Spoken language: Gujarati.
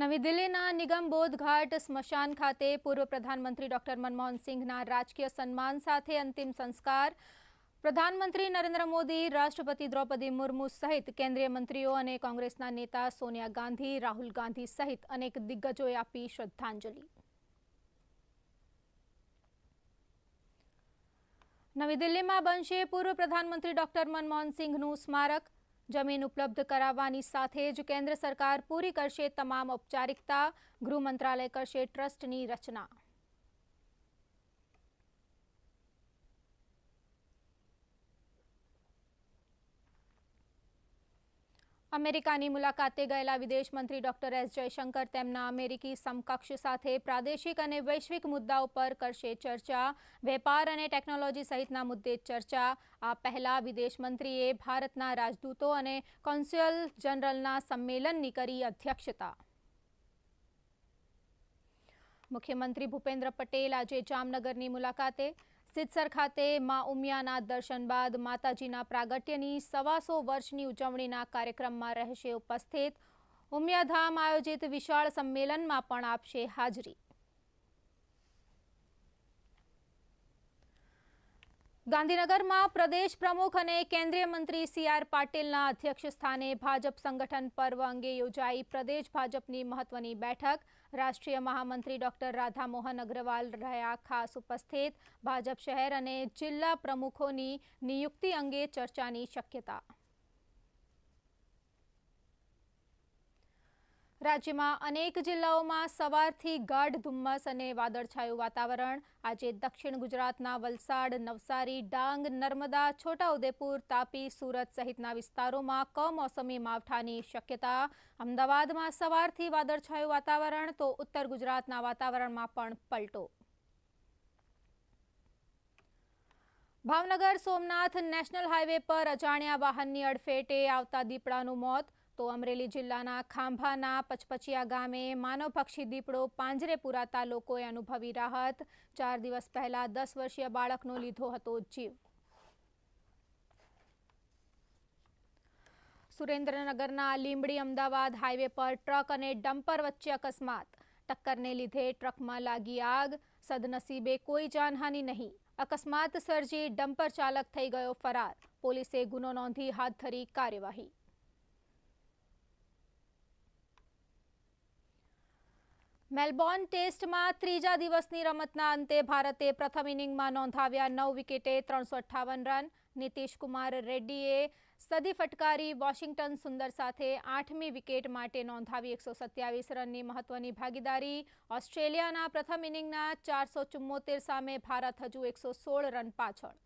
નવી દિલ્હીના નિગમબોધ ઘાટ સ્મશાન ખાતે પૂર્વ પ્રધાનમંત્રી ડોક્ટર મનમોહન સિંહના રાજકીય સન્માન સાથે અંતિમ સંસ્કાર. પ્રધાનમંત્રી નરેન્દ્ર મોદી, રાષ્ટ્રપતિ દ્રૌપદી મુર્મુ સહિત કેન્દ્રીય મંત્રીઓ અને કોંગ્રેસના નેતા સોનિયા ગાંધી, રાહુલ ગાંધી સહિત અનેક દિગ્ગજોએ આપી શ્રદ્ધાંજલિ. નવી દિલ્હીમાં બનશે પૂર્વ પ્રધાનમંત્રી ડોક્ટર મનમોહન સિંહનું સ્મારક. જમીન ઉપલબ્ધ કરાવવાની સાથે જ કેન્દ્ર સરકાર પૂરી કરશે તમામ ઔપચારિકતા. ગૃહ મંત્રાલય કરશે ટ્રસ્ટની રચના. અમેરિકાની મુલાકાતે ગયેલા વિદેશ ડોક્ટર એસ જયશંકર તેમના અમેરિકી સમકક્ષ સાથે પ્રાદેશિક અને વૈશ્વિક મુદ્દાઓ પર કરશે ચર્ચા, વેપાર અને ટેકનોલોજી સહિતના મુદ્દે ચર્ચા. આ પહેલા વિદેશ મંત્રીએ ભારતના રાજદૂતો અને કોન્સ્યુઅલ જનરલના સંમેલનની કરી અધ્યક્ષતા. મુખ્યમંત્રી ભૂપેન્દ્ર પટેલ આજે જામનગરની મુલાકાતે સિદ્સર ખાતે મા ઉમિયાના દર્શન બાદ માતાજીના પ્રાગટ્યની સવાસો વર્ષની ઉજવણીના કાર્યક્રમમાં રહેશે ઉપસ્થિત. ઉમિયાધામ આયોજિત વિશાળ સંમેલનમાં પણ આપશે હાજરી. ગાંધીનગરમાં પ્રદેશ પ્રમુખ અને કેન્દ્રીય મંત્રી સી આર પાટીલના અધ્યક્ષ સ્થાને ભાજપ સંગઠન પર્વ અંગે યોજાઈ પ્રદેશ ભાજપની મહત્વની બેઠક. રાષ્ટ્રીય મહામંત્રી ડોક્ટર રાધામોહન અગ્રવાલ રહ્યા ખાસ ઉપસ્થિત. ભાજપ શહેર અને જિલ્લા પ્રમુખોની નિયુક્તિ અંગે ચર્ચાની શક્યતા. રાજ્યમાં અનેક જિલ્લાઓમાં સવારથી ગાઢ ધુમ્મસ અને વાદળછાયું વાતાવરણ. આજે દક્ષિણ ગુજરાતના વલસાડ, નવસારી, ડાંગ, નર્મદા, છોટાઉદેપુર, તાપી, સુરત સહિતના વિસ્તારોમાં કમોસમી માવઠાની શક્યતા. અમદાવાદમાં સવારથી વાદળછાયું વાતાવરણ, તો ઉત્તર ગુજરાતના વાતાવરણમાં પણ પલટો. ભાવનગર સોમનાથ નેશનલ હાઈવે પર અજાણ્યા વાહનની અડફેટે આવતા દીપડાનું મોત. તો અમરેલી જિલ્લાના ખાંભાના પચપચિયા ગામે માનવ પક્ષી દીપડો પાંજરે પુરાતા લોકોએ અનુભવી રાહત. ચાર દિવસ પહેલા દસ વર્ષીય બાળકનો લીધો હતો જીવ. સુરેન્દ્રનગરના લીંબડી અમદાવાદ હાઈવે પર ટ્રક અને ડમ્પર વચ્ચે અકસ્માત. ટક્કરને લીધે ટ્રકમાં લાગી આગ. સદનસીબે કોઈ જાનહાની નહીં. અકસ્માત સર્જી ડમ્પર ચાલક થઈ ગયો ફરાર. પોલીસે ગુનો નોંધી હાથ ધરી કાર્યવાહી. મેલબોર્ન ટેસ્ટમાં ત્રીજા દિવસની રમતના અંતે ભારતે પ્રથમ ઇનિંગમાં નોંધાવ્યા નવ વિકેટે ત્રણસો અઠ્ઠાવન રન. નીતિશ કુમાર રેડ્ડીએ સદી ફટકારી વોશિંગ્ટન સુંદર સાથે આઠમી વિકેટ માટે નોંધાવી એકસો સત્યાવીસ રનની મહત્વની ભાગીદારી. ઓસ્ટ્રેલિયાના પ્રથમ ઇનિંગના ચારસો ચુમ્મોતેર સામે ભારત હજુ એકસો સોળ રન પાછળ.